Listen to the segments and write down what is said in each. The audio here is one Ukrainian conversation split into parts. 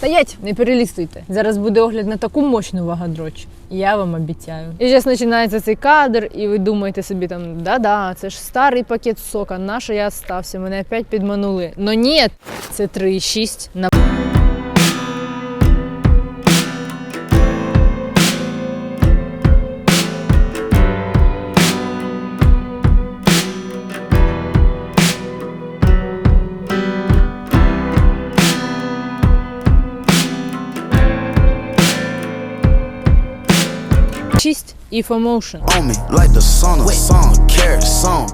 Стоять, не перелістуйте. Зараз буде огляд на таку мощну вагадроч. Я вам обіцяю. І зараз починається цей кадр, і ви думаєте собі там, да-да, це ж старий пакет сока, на що я стався, мене опять підманули. Но ні, це 3,6 на 6 if emotion.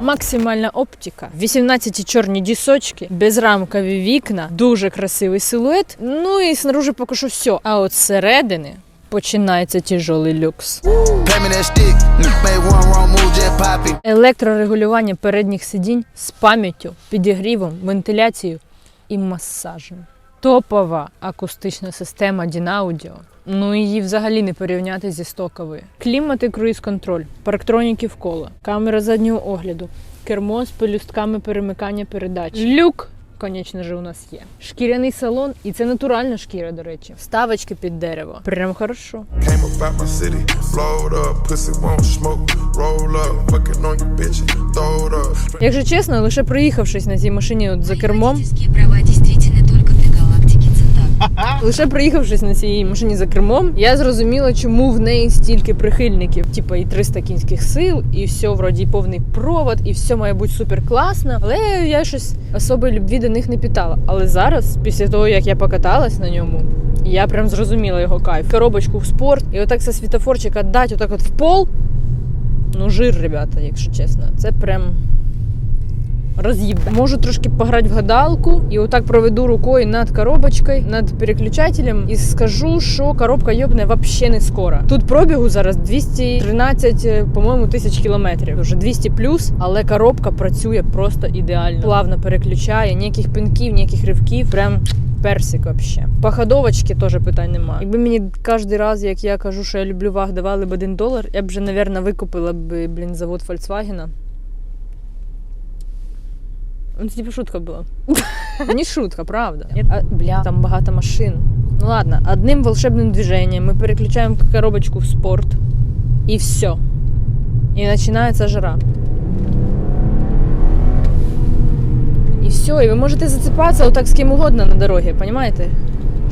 Максимальна оптика. 18 чорні дісочки, безрамкові вікна, дуже красивий силует. Ну і снаружи поки що все. А от зсередини починається тяжолий люкс. Електрорегулювання передніх сидінь з пам'яттю, підігрівом, вентиляцією і масажем. Топова акустична система Дінаудіо. Ну її взагалі не порівняти зі стоковою. Клімат і круїз-контроль, парктроніки вколо, камера заднього огляду, кермо з пелюстками перемикання передач. Люк, звісно ж, у нас є. Шкіряний салон, і це натуральна шкіра, до речі. Ставочки під дерево. Прям хорошо. Якщо чесно, лише проїхавшись на цій машині от за кермом, Лише проїхавшись на цій машині за кермом, я зрозуміла, чому в неї стільки прихильників. Типа і 300 кінських сил, і все вроді повний провод, і все має бути супер класно. Але я щось особої любві до них не питала. Але зараз, після того як я покаталась на ньому, я прям зрозуміла його кайф. Коробочку в спорт, і отак со світофорчика дать отак от в пол. Ну, жир, ребята, якщо чесно. Це прям роз'їб. Можу трошки пограти в гадалку і отак проведу рукою над коробочкою, над переключателем і скажу, що коробка йобне вообще не скоро. Тут пробігу зараз 213, е, по-моєму, тисяч кілометрів. Вже 200 плюс, але коробка працює просто ідеально. Плавно переключає, ніяких пинків, ніяких ривків. Прям персик вообще. По ходовочці теж питань немає. Якби мені кожен раз, як я кажу, що я люблю ваг, давали б один долар, я б вже, напевно, викупила б, блін, завод Volkswagen. Ну, це типу шутка була. Не шутка, правда. А, бля, там багато машин. Ну ладно, одним волшебним движением ми переключаємо коробочку в спорт. І все. І починається жара. І все, і ви можете зацепатися отак з ким угодно на дорогі, понимаете?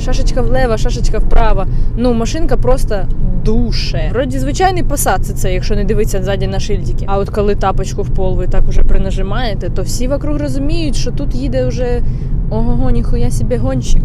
Шашечка влево, шашечка вправо. Ну, машинка просто душе. Вроді звичайний посад це, це, якщо не дивитися ззаді на шильдики. А от коли тапочку в пол ви так уже принажимаєте, то всі вокруг розуміють, що тут їде вже ого-го, ніхуя собі гонщик.